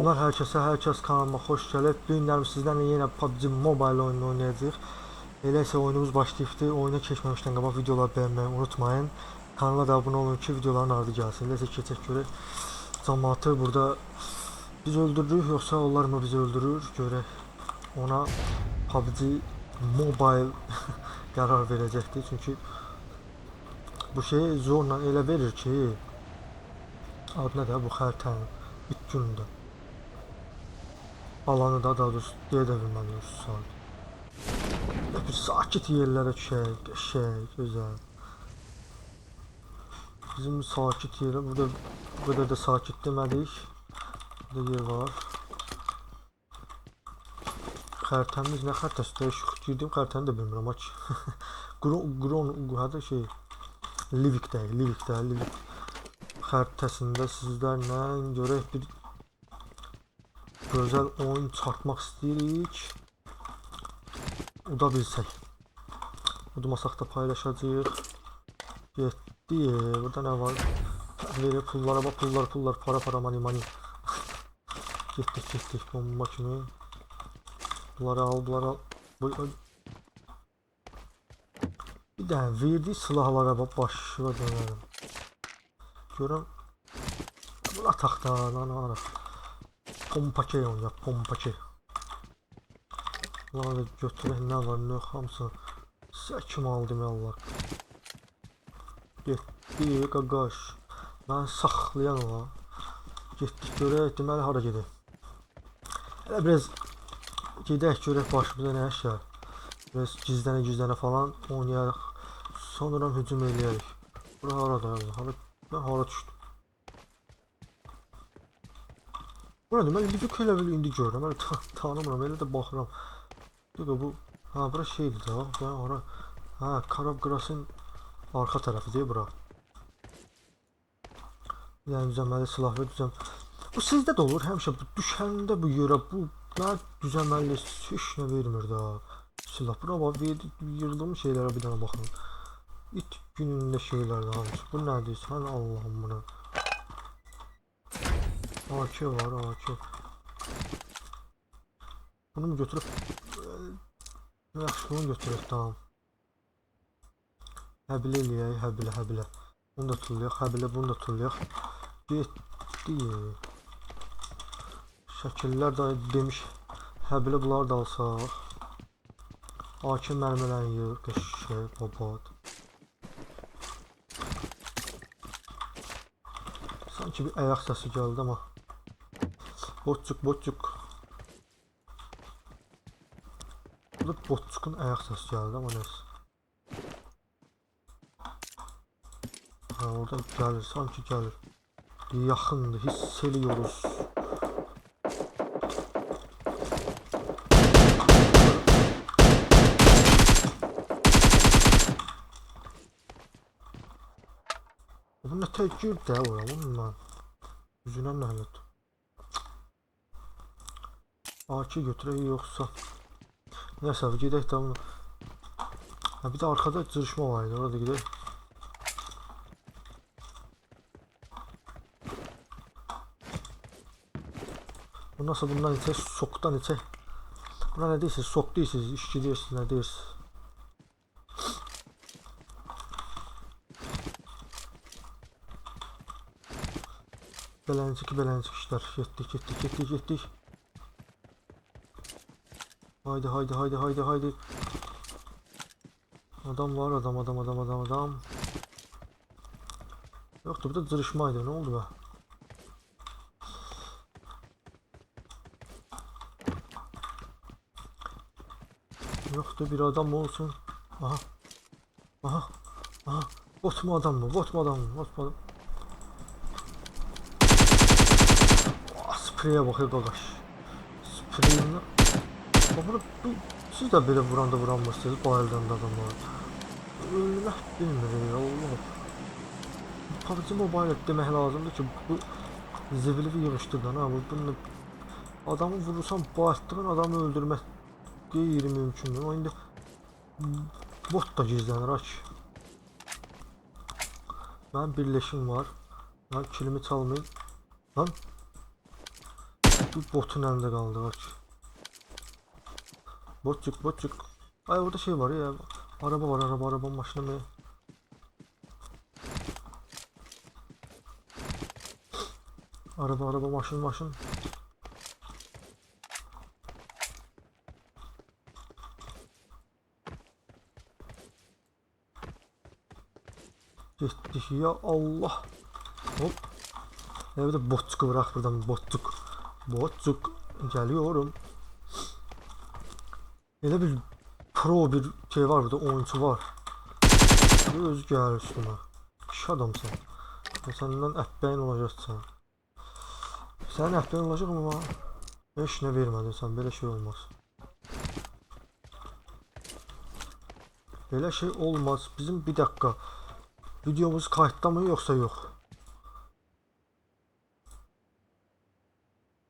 Salamlar hər kəsə, hər kəs kanalıma xoş gəlib. Bu günlərim sizlərlə yenə PUBG Mobile oyununu oynayacağıq. Elə isə oyunumuz başlayıbdı. Oyuna keçməmişdən qabaq videoları bəyənməyi unutmayın. Kanala da abunə olun ki, videoların ardı gəlsin. Elə isə keçək görək. Cəmaatı burada biz öldürürük, yoxsa onlar mı bizi öldürür? Görək. Ona PUBG Mobile qərar verəcəkdir. Çünki bu şeyi zorla elə verir ki, adı nədir bu xəritənin ilk günündə. Alanı da daha doğrusu deyə də bilməliyik saat. Bir sakit yerlərə düşək, qəşəng, gözəl. Bizim sakit yerə burada bu qədər də sakit demədik. Burada yer var. Xəritəmiz nə xəritəsi dəyişik girdim xəritəni də bilmirəm aç. Gron, Gron, hada şey Livik-də, Livik-də, Livik xəritəsində sizlərlə görək bir gözəl oyun çıxartmaq istəyirik. Uda bilsək. Udmasaq da paylaşacağıq. Getdi. Burada nə var? Verir pullara bax, pullar, pullar, para, para, mani, mani. getdik, getdik. Bomba kimi. Bunları al, bunları al. Bu, bir dənə verdiyi silahlara bax, başına dönərəm. Görəm. Buna taxtan ana ana. Pompake oynayaq, pompake. Bunları da götürək, nə var, nə yox, hamısını səkim aldım Allah. Getdi, qaqaş. Mən saxlayan ola. Getdik, görək, deməli hara gedək. Hələ biraz gedək, görək başımıza nə əşya. Biraz gizlənə gizlənə falan oynayarıq. Sonra hücum eləyərik. Bura harada? Hara Ben hara düşdüm. Bu nədir? Mən Livik elə bil indi görürəm. Hələ ta tanımıram. Elə də baxıram. Diyor bu ha bura şeydir də. Ben ora ha Karabgras'ın arka tarafı diye bura. Yəni düzəməli silah və düzəm. Bu sizdə də olur həmişə bu düşəndə bu yerə bu nə düzəməli heç nə vermir də. Silah bura bax verdi yığdığım şeylərə bir dənə baxın. İt gününde de almış. Bu nedir? Sen Allah'ım buna. AK var AK. Bunu mu götürüp Yaxşı bunu götürək tamam. Həbilə eləyək, həbilə, həbilə. Bunu da tullayaq, həbilə bunu da tullayaq. Getdi. Şəkillər də demiş. Həbilə bunları da alsaq. AK mərmilən yığ, qəşəng, babat. Sanki bir ayak sesi geldi ama. Botçuk botçuk. Burada botçukun ayak sesi geldi ama neyse. Ha orada gelir sanki gelir. Yakındı hissediyoruz. Bu ne tek gir de oraya bununla. Yüzüne lanet. Ağaçı götürək yoksa. Neyse gidelim tamam. Ha bir de arkada cırışma vardı orada gidelim. Bu nasıl bundan içe soktan içe. Buna ne değilsiniz sok değilsiniz işçi değilsiniz ne değilsiniz. Beləncik beləncik işlər. Getdik, getdik, getdik, getdik. Haydi, haydi, haydi, haydi, haydi. Adam var, adam, adam, adam, adam, adam. Yoktu, bu da zırışmaydı. Ne oldu be? Yoktu, bir adam olsun? Aha. Aha. Aha. Bot mu adam mı? Bot mu adam mı? Bot mu adam? Spreye bakıyor qaqaş. Spreyin Bunu bu siz də belə vuranda vuranmırsınız bu əldən də adamlar. Ölmək bilmir ya Allah. PUBG Mobile demək lazımdır ki bu zivili yığışdırdan ha bu bunu adamı vurursan bağırtdığın adamı öldürmək qeyri-mümkündür. Ama indi bot da gizlənir aç. Mənim birləşim var. Lan kilimi çalmayın. Lan Bu botun elinde kaldı bak. Botçuk botçuk. Ay orada şey var ya. Araba var araba araba maşını mı? Araba araba maşın maşın. Gittik ya Allah. Hop. Evde botçuk bırak buradan botçuk. Botçuk. Geliyorum. Elə bir pro bir şey var burada oyuncu var. Öz gəl üstümə. Kişi adamsan. Və səndən əhbəyin olacaqsan. Sənin əhbəyin olacaq amma heç nə vermədin sən. Belə şey olmaz. Belə şey olmaz. Bizim bir dakika. Videomuz kayıtda mı yoksa yok?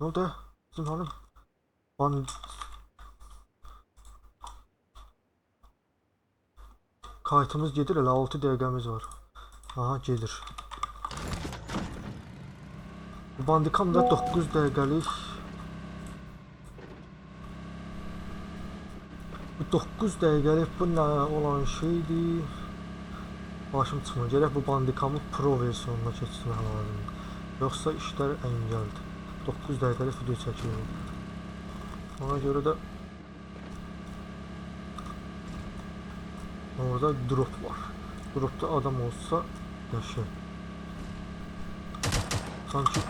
Ne oldu? Bizim hanım. Ban Kayıtımız gelir hele 6 dəqiqəmiz var. Aha gelir. Bu bandikam da 9 dəqiqəlik. Bu 9 dəqiqəlik bu nə olan şeydir? Başım çıxmır. Gərək bu bandikamı pro versiyonuna keçirmək lazımdır. Yoxsa işlər əngəldir. 9 dəqiqəlik video çəkiyorum. Ona görə də Orada drop var. Dropta adam olsa yaşa. Sanki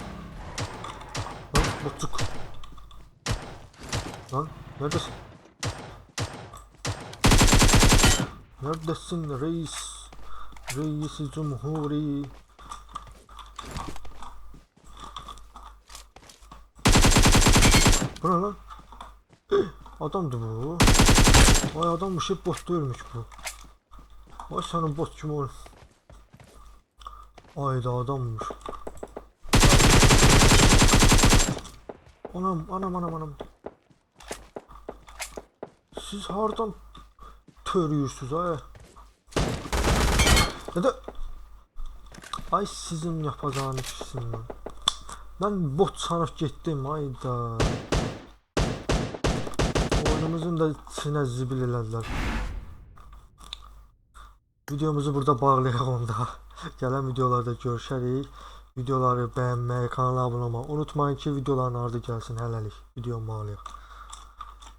Lan botuk. Lan neredesin? Neredesin reis? Reis-i Cumhuri. Bu ne lan? Adamdı bu. Vay adammış hep bot değilmiş bu. Vay senin bot kim oğlum? Ayda adammış. Anam anam anam anam. Siz hardan törüyorsunuz ay? Ya da Ay sizin yapacağınız işsin lan. Ben bot sanıp gittim ayda. Oyunumuzun da içine zibil elədilər. Videomuzu burada bağlayaq onda. Gələn videolarda görüşərik. Videoları bəyənməyi, kanala abunə olmağı unutmayın ki, videoların ardı gəlsin hələlik. Videomu bağlayaq.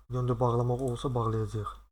Videonu da bağlamaq olsa bağlayacağıq.